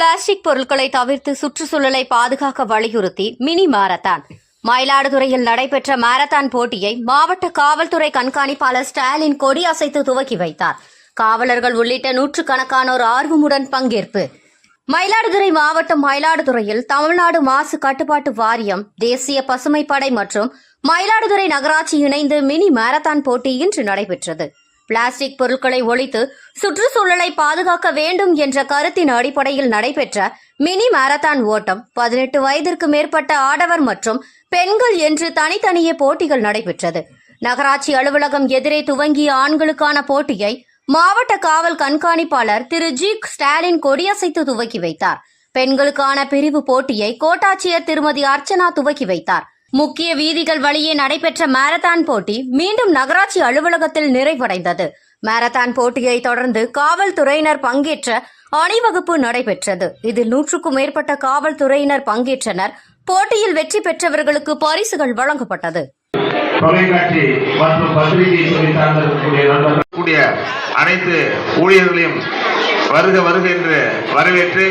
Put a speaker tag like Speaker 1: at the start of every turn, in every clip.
Speaker 1: Plastic பொருட்களை தவிர்த்து சுற்றுச்சூழலை பாதுகாக்க வலியுறுத்தி மினி மாரத்தான். மயிலாடுதுறையில் நடைபெற்ற மாரத்தான் போட்டியை மாவட்ட காவல்துறை கண்காணிப்பாளர் ஸ்டாலின் கொடியசைத்து துவக்கி வைத்தார். காவலர்கள் உள்ளிட்ட நூற்றுக்கணக்கானோர் ஆர்வமுடன் பங்கேற்பு. மயிலாடுதுறை மாவட்டம் மயிலாடுதுறையில் தமிழ்நாடு மாசு கட்டுப்பாட்டு வாரியம் தேசிய பசுமை படை மற்றும் மயிலாடுதுறை நகராட்சி இணைந்து மினி மாரத்தான் போட்டி இன்று நடைபெற்றது. பிளாஸ்டிக் பொருட்களை ஒழித்து சுற்றுச்சூழலை பாதுகாக்க வேண்டும் என்ற கருத்தின் அடிப்படையில் நடைபெற்ற மினி மாரத்தான் ஓட்டம் பதினெட்டு வயதிற்கு மேற்பட்ட ஆடவர் மற்றும் பெண்கள் என்று தனித்தனியே போட்டிகள் நடைபெற்றது. நகராட்சி அலுவலகம் எதிரே துவங்கிய ஆண்களுக்கான போட்டியை மாவட்ட காவல் கண்காணிப்பாளர் திரு ஜி. ஸ்டாலின் கொடியசைத்து துவக்கி வைத்தார். பெண்களுக்கான பிரிவு போட்டியை கோட்டாட்சியர் திருமதி அர்ச்சனா துவக்கி வைத்தார். முக்கிய வீதிகள் வழியே நடைபெற்ற மாரத்தான் போட்டி மீண்டும் நகராட்சி அலுவலகத்தில் நிறைவடைந்தது. மாரத்தான் போட்டியை தொடர்ந்து காவல்துறையினர் பங்கேற்ற அணிவகுப்பு நடைபெற்றது. இதில் நூற்றுக்கும் மேற்பட்ட காவல்துறையினர் பங்கேற்றனர். போட்டியில் வெற்றி பெற்றவர்களுக்கு பரிசுகள் வழங்கப்பட்டது.
Speaker 2: தொலைக்காட்சி மற்றும் பத்திரிகை துறை சார்ந்திருக்கக்கூடிய அனைத்து ஊழியர்களையும் வருக வருக என்று வரவேற்று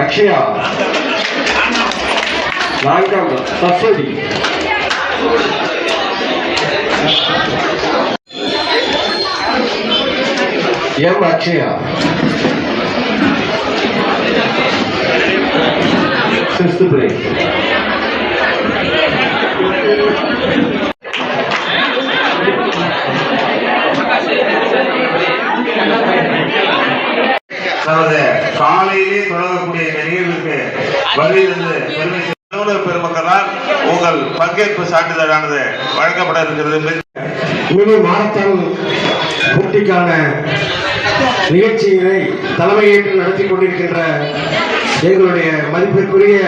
Speaker 3: Akshaya Nayakam Saraswati M Akshaya sixth place
Speaker 2: அதாவது காலையிலே தொடங்கக்கூடிய இந்த நிகழ்வுக்கு வருகிறது பெருமக்களால் உங்கள் பங்கேற்பு சான்றிதழானது வழங்கப்பட இருக்கிறது.
Speaker 3: மினி மாரத்தான் போட்டிக்கான நிகழ்ச்சியினை தலைமையேற்று நடத்தி கொண்டிருக்கின்ற எங்களுடைய மதிப்பிற்குரிய